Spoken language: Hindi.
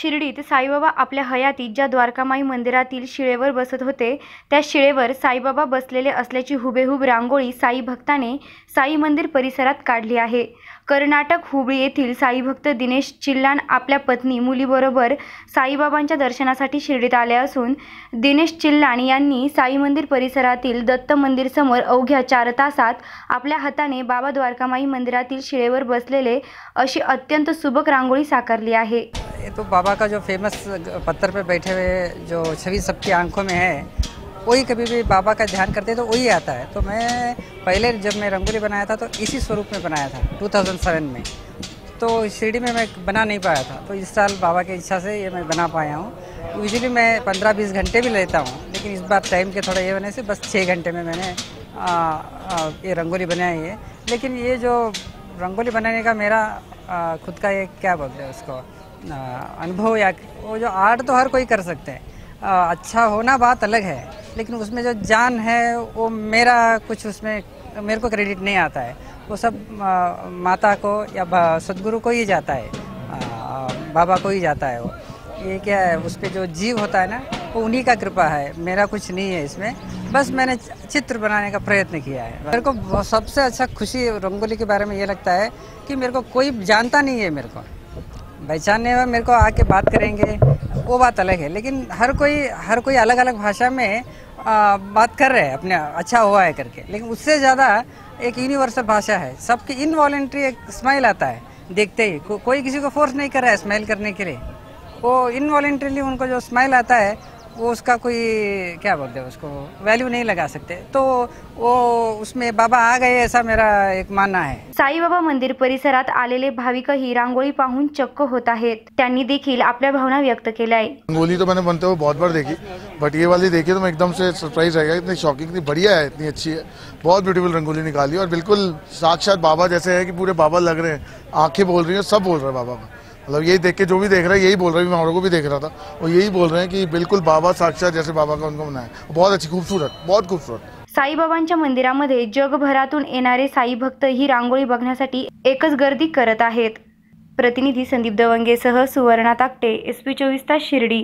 शिर्डीत साईबाबा आपल्या हयातीत ज्या द्वारकामाई मंदिरातील शिळेवर बसत होते त्या शिळेवर साईबाबा बसलेले असल्याची हुबेहूब रांगोळी साई भक्ताने साई मंदिर परिसरात काढली आहे. कर्नाटक हुबळी येथील साईभक्त दिनेश चिल्लान आपल्या पत्नी मुलीबरोबर साईबाबांच्या दर्शनासाठी शिर्डीत आले असून दिनेश चिल्लान यांनी साई मंदिर परिसरातील दत्त मंदिर समोर अवघ्या चार तासात आपल्या हाताने बाबा द्वारकामाई मंदिरातील शिळेवर बसलेले अशी अत्यंत सुबक रांगोळी साकारली आहे. ये तो बाबा का जो फ़ेमस पत्थर पे बैठे हुए जो छवि सबकी आँखों में है वही कभी भी बाबा का ध्यान करते तो वही आता है। तो मैं पहले जब मैं रंगोली बनाया था तो इसी स्वरूप में बनाया था 2007 में। तो शिरडी में मैं बना नहीं पाया था। तो इस साल बाबा की इच्छा से ये मैं बना पाया हूँ। यूजली मैं पंद्रह बीस घंटे भी लेता हूँ लेकिन इस बार टाइम के थोड़ा ये वजह से बस छः घंटे में मैंने आ, आ, ये रंगोली बनाई है। लेकिन ये जो रंगोली बनाने का मेरा आ, खुद का ये क्या बोलते हैं उसको? अनुभव या वो जो आर्ट तो हर कोई कर सकते हैं। अच्छा होना बात अलग है लेकिन उसमें जो जान है वो मेरा कुछ उसमें मेरे को क्रेडिट नहीं आता है। वो सब आ, माता को या सदगुरु को ही जाता है आ, बाबा को ही जाता है वो। ये क्या है उस पर जो जीव होता है ना वो उन्हीं का कृपा है मेरा कुछ नहीं है इसमें। बस मैंने चित्र बनाने का प्रयत्न किया है। मेरे को सबसे अच्छा खुशी रंगोली के बारे में ये लगता है कि मेरे को कोई जानता नहीं है मेरे को। पहचानने में मेरे को आके बात करेंगे वो बात अलग है। लेकिन हर कोई हर कोई अलग अलग भाषा में आ, बात कर रहे हैं अपने अच्छा हुआ है करके। लेकिन उससे ज़्यादा एक यूनिवर्सल भाषा है। सबकी इनवॉलेंट्री एक स्माइल आता है देखते ही। को, कोई किसी को फोर्स नहीं कर रहा है स्माइल करने के लिए। वो इनवॉलेंट्रीली उनको जो स्माइल आता है वो उसका कोई क्या बोलते हैं उसको वैल्यू नहीं लगा सकते। तो वो उसमें बाबा आ गए ऐसा मेरा एक मानना है। साईबाबा मंदिर परिसरात आलेले भाविकही रांगोळी पाहून चक्क होत आहेत. त्यांनी देखील आपल्या भावना व्यक्त केल्या आहे रंगोली तो मैंने बनते हुए बहुत बार देखी बट ये वाली देखी तो मैं एकदम से सरप्राइज़ गया। इतनी शॉकिंग इतनी बढ़िया है इतनी अच्छी है। बहुत ब्यूटीफुल रंगोली निकाली और बिल्कुल साक्षात बाबा जैसे है कि पूरे बाबा लग रहे हैं। आँखें बोल रही हैं सब बोल रहे हैं बाबा। का मतलब यही देख के जो भी देख रहा है यही बोल रहा है। मैं औरों को भी देख रहा था। और यही बोल रहे हैं कि बिल्कुल बाबा साक्षात जैसे बाबा का उनको बनाया बहुत अच्छी खूबसूरत बहुत खूबसूरत। साईबाबांच्या मंदिरामध्ये जगभरातून येणारे साई भक्त ही रांगोळी बघण्यासाठी एकच गर्दी करत आहेत. प्रतिनिधी संदीप दवंगेसह सुवर्णा ताकटे एस पी चोवीस तास शिर्डी.